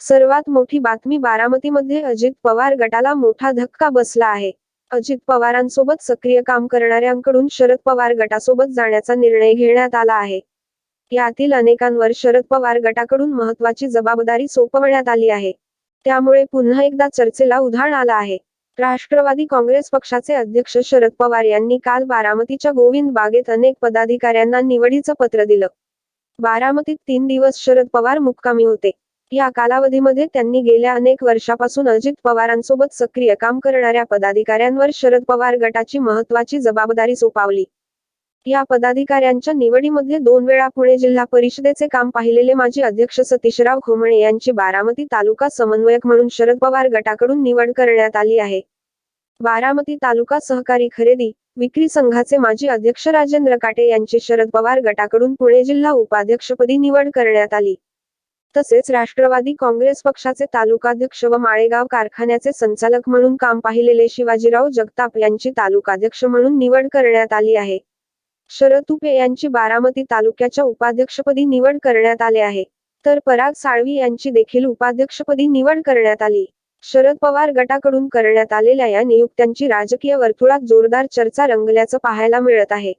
सर्वात मोठी बातमी बारामतीमध्ये अजित पवार गटाला मोठा धक्का बसला आहे. अजित पवारांसोबत सक्रिय काम करणाऱ्यांकडून शरद पवार गटासोबत जाण्याचा निर्णय घेण्यात आला आहे. यातील अनेकांवर शरद पवार गटाकडून महत्वाची जबाबदारी सोपवण्यात आली आहे. त्यामुळे पुन्हा एकदा चर्चेला उधाण आलं आहे. राष्ट्रवादी काँग्रेस पक्षाचे अध्यक्ष शरद पवार यांनी काल बारामतीच्या गोविंद बागेत अनेक पदाधिकाऱ्यांना निवडीचं पत्र दिलं. बारामतीत तीन दिवस शरद पवार मुक्कामी होते. या कालावधीमध्ये त्यांनी गेल्या अनेक वर्षापासून अजित पवारांसोबत सक्रिय काम करणाऱ्या पदाधिकाऱ्यांवर शरद पवार गटाची महत्वाची जबाबदारी सोपावली. या पदाधिकाऱ्यांच्या निवडीमध्ये दोन वेळा पुणे जिल्हा परिषदेचे काम पाहिलेले माजी अध्यक्ष सतीशराव खोमणे यांची बारामती तालुका समन्वयक म्हणून शरद पवार गटाकडून निवड करण्यात आली आहे. बारामती तालुका सहकारी खरेदी विक्री संघाचे माजी अध्यक्ष राजेंद्र काटे यांची शरद पवार गटाकडून पुणे जिल्हा उपाध्यक्षपदी निवड करण्यात आली. तसेच राष्ट्रवादी काँग्रेस पक्षाचे तालुकाध्यक्ष व माळेगाव कारखान्याचे संचालक म्हणून काम पाहिलेले शिवाजीराव जगताप यांची तालुकाध्यक्ष म्हणून निवड करण्यात आली आहे. शरद तुपे यांची बारामती तालुक्याच्या उपाध्यक्षपदी निवड करण्यात आले आहे. तर पराग साळवी यांची देखील उपाध्यक्षपदी निवड करण्यात आली. शरद पवार गटाकडून करण्यात आलेल्या या नियुक्त्यांची राजकीय वर्तुळात जोरदार चर्चा रंगल्याचं पाहायला मिळत आहे.